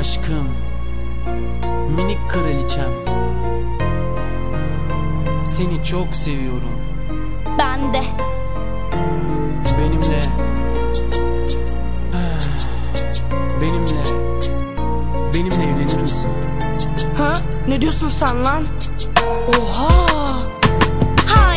Aşkım Minik kraliçem Seni çok seviyorum Ben de. Benimle Benimle Benimle evlenir misin? Ha? Ne diyorsun sen lan? Oha!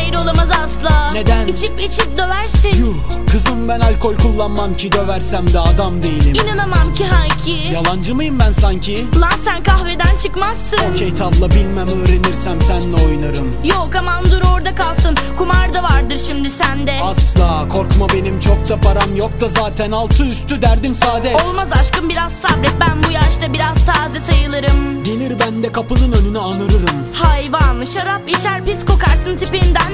Hayır olamaz asla. Neden? İçip içip döversin. Yuh kızım ben alkol kullanmam ki döversem de adam değilim İnanamam ki Hayki. Yalancı mıyım ben sanki? Lan sen kahveden çıkmazsın. Okey tabla bilmem öğrenirsem senle oynarım Yok aman dur orada kalsın. Kumar da vardır şimdi sende. Asla korkma benim çok da param yok da zaten altı üstü derdim saadet Olmaz aşkım biraz sabret. Ben bu yaşta biraz taze sayılırım. Gelir ben de kapının önüne anırırım Hayvan şarap içer pis kokarsın tipinden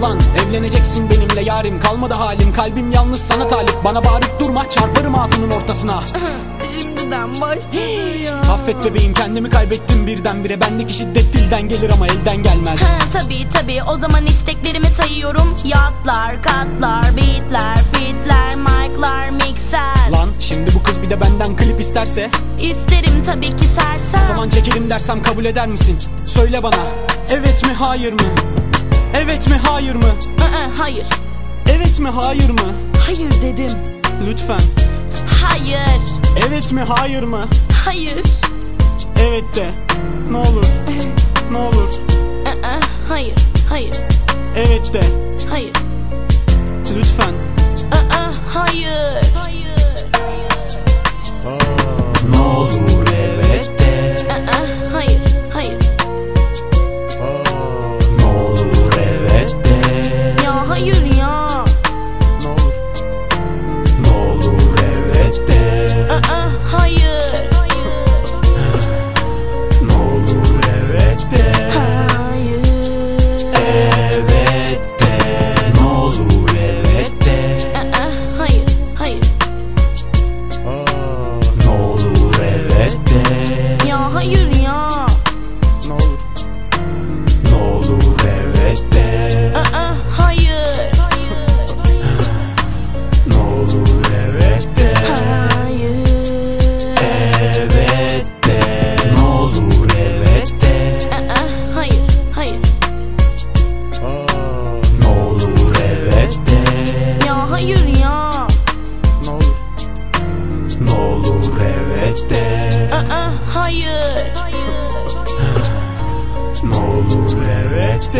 ulan. Evleneceksin benimle yarim. Kalmadı halim. Kalbim yalnız sana talip. Bana bağırıp durma. Çarparım ağzının ortasına. Şimdiden başlıyor ya. Affet bebeğim. Kendimi kaybettim birdenbire. Bendeki şiddet dilden gelir ama elden gelmez. Ha, tabii tabii. O zaman isteklerimi sayıyorum. Yatlar, katlar, beatler, fitler, mic'lar, mikser Lan şimdi bu kız bir de benden klip isterse? İsterim tabii ki sersem. O zaman çekelim dersem kabul eder misin? Söyle bana. Evet mi hayır mı? Evet mi hayır mı? Aa, Hayır, Evet mi hayır mı? hayır dedim. Lütfen. Hayır, evet mi hayır mı? hayır. Evet de. Ne olur. Ne olur. Aa, Hayır, hayır, evet de. Hayır. Lütfen uh, uh, olur evet hayır. Ne olur evet